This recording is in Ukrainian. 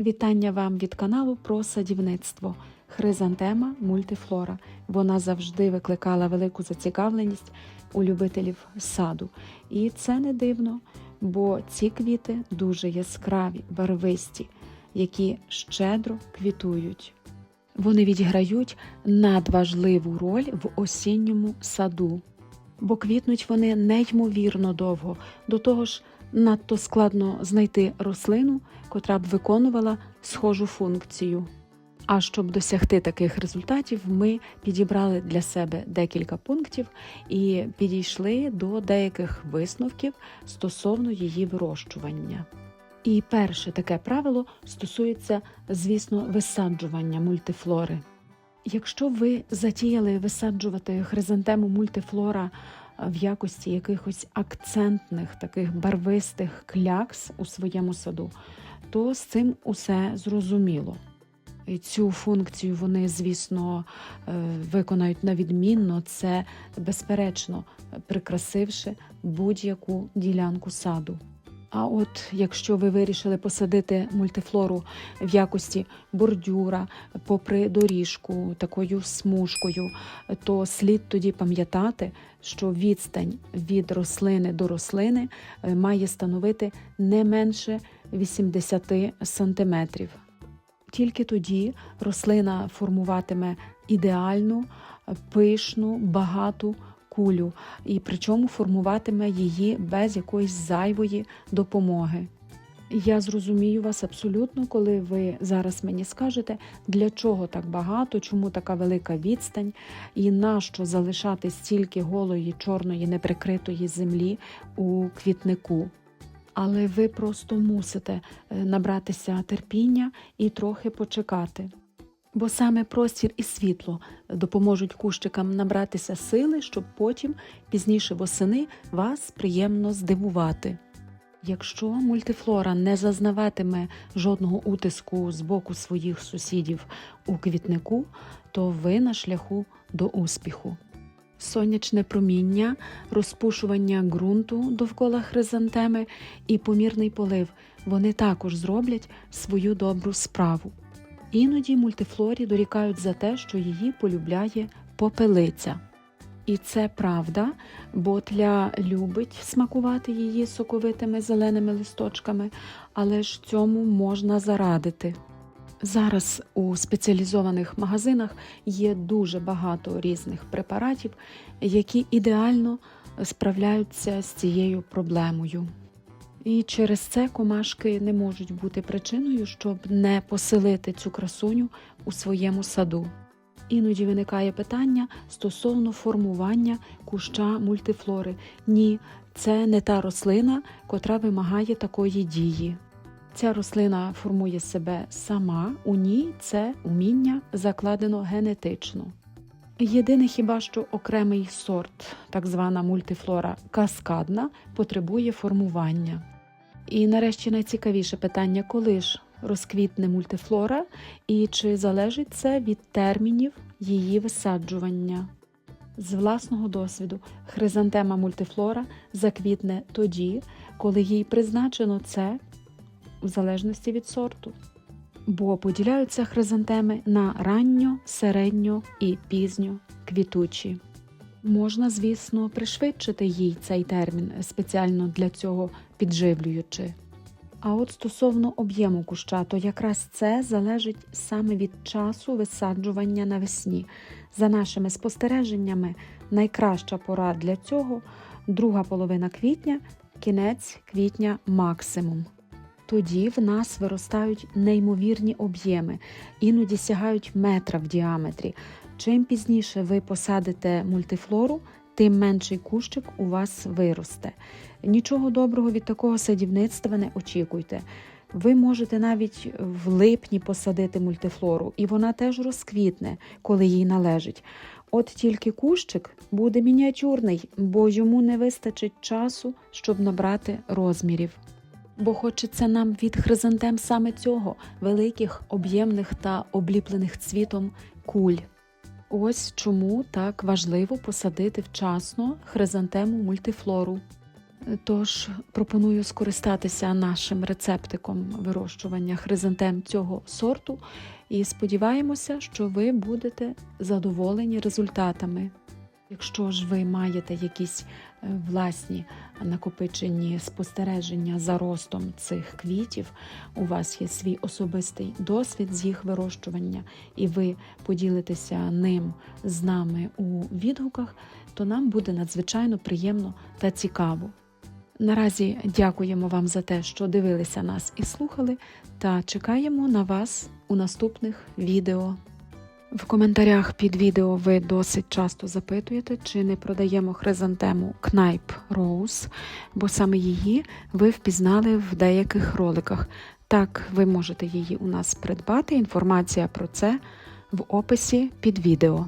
Вітання вам від каналу про садівництво. Хризантема мультифлора. Вона завжди викликала велику зацікавленість у любителів саду. І це не дивно, бо ці квіти дуже яскраві, барвисті, які щедро квітують. Вони відіграють надважливу роль в осінньому саду, бо квітнуть вони неймовірно довго, до того ж надто складно знайти рослину, котра б виконувала схожу функцію. А щоб досягти таких результатів, ми підібрали для себе декілька пунктів і підійшли до деяких висновків стосовно її вирощування. І перше таке правило стосується, звісно, висаджування мультифлори. Якщо ви затіяли висаджувати хризантему мультифлора в якості якихось акцентних таких барвистих клякс у своєму саду, то з цим усе зрозуміло. І Цю функцію вони, звісно, е, виконають на відмінно, це безперечно, прикрасивши будь-яку ділянку саду. А от якщо ви вирішили посадити мультифлору в якості бордюра попри доріжку, такою смужкою, то слід тоді пам'ятати, що відстань від рослини до рослини е, має становити не менше 80 сантиметрів. Тільки тоді рослина формуватиме ідеальну, пишну, багату кулю, і причому формуватиме її без якоїсь зайвої допомоги. Я зрозумію вас абсолютно, коли ви зараз мені скажете, для чого так багато, чому така велика відстань, і нащо залишати стільки голої, чорної, неприкритої землі у квітнику. Але ви просто мусите е, набратися терпіння і трохи почекати. Бо саме простір і світло допоможуть кущикам набратися сили, щоб потім, пізніше восени, вас приємно здивувати. Якщо мультифлора не зазнаватиме жодного утиску з боку своїх сусідів у квітнику, то ви на шляху до успіху. Сонячне проміння, розпушування ґрунту довкола хризантеми і помірний полив вони також зроблять свою добру справу. Іноді мультифлорі дорікають за те, що її полюбляє попелиця. І це правда, бо тля любить смакувати її соковитими зеленими листочками, але ж цьому можна зарадити. Зараз у спеціалізованих магазинах є дуже багато різних препаратів, які ідеально справляються з цією проблемою. І через це комашки не можуть бути причиною, щоб не поселити цю красуню у своєму саду. Іноді виникає питання стосовно формування куща мультифлори. Ні, це не та рослина, котра вимагає такої дії. Ця рослина формує себе сама, у ній це уміння закладено генетично. Єдине хіба що окремий сорт, так звана мультифлора каскадна, потребує формування. І нарешті найцікавіше питання, коли ж розквітне мультифлора і чи залежить це від термінів її висаджування. З власного досвіду хризантема мультифлора заквітне тоді, коли їй призначено це в залежності від сорту. Бо поділяються хризантеми на ранньо, середньо і пізньо квітучі. Можна, звісно, пришвидшити їй цей термін, спеціально для цього підживлюючи. А от стосовно об'єму куща, то якраз це залежить саме від часу висаджування навесні. За нашими спостереженнями, найкраща пора для цього друга половина квітня, кінець квітня максимум. Тоді в нас виростають неймовірні об'єми, іноді сягають метра в діаметрі. Чим пізніше ви посадите мультифлору, тим менший кущик у вас виросте. Нічого доброго від такого садівництва не очікуйте. Ви можете навіть в липні посадити мультифлору, і вона теж розквітне, коли їй належить. От тільки кущик буде мініатюрний, бо йому не вистачить часу, щоб набрати розмірів. Бо хочеться нам від хризантем саме цього великих, об'ємних та обліплених цвітом куль. Ось чому так важливо посадити вчасно хризантему мультифлору. Тож пропоную скористатися нашим рецептиком вирощування хризантем цього сорту і сподіваємося, що ви будете задоволені результатами. Якщо ж ви маєте якісь е, власні накопичені спостереження за ростом цих квітів, у вас є свій особистий досвід з їх вирощування, і ви поділитеся ним з нами у відгуках, то нам буде надзвичайно приємно та цікаво. Наразі дякуємо вам за те, що дивилися нас і слухали, та чекаємо на вас у наступних відео. В коментарях під відео ви досить часто запитуєте, чи не продаємо хризантему Кнайп Rose, бо саме її ви впізнали в деяких роликах. Так, ви можете її у нас придбати. Інформація про це в описі під відео.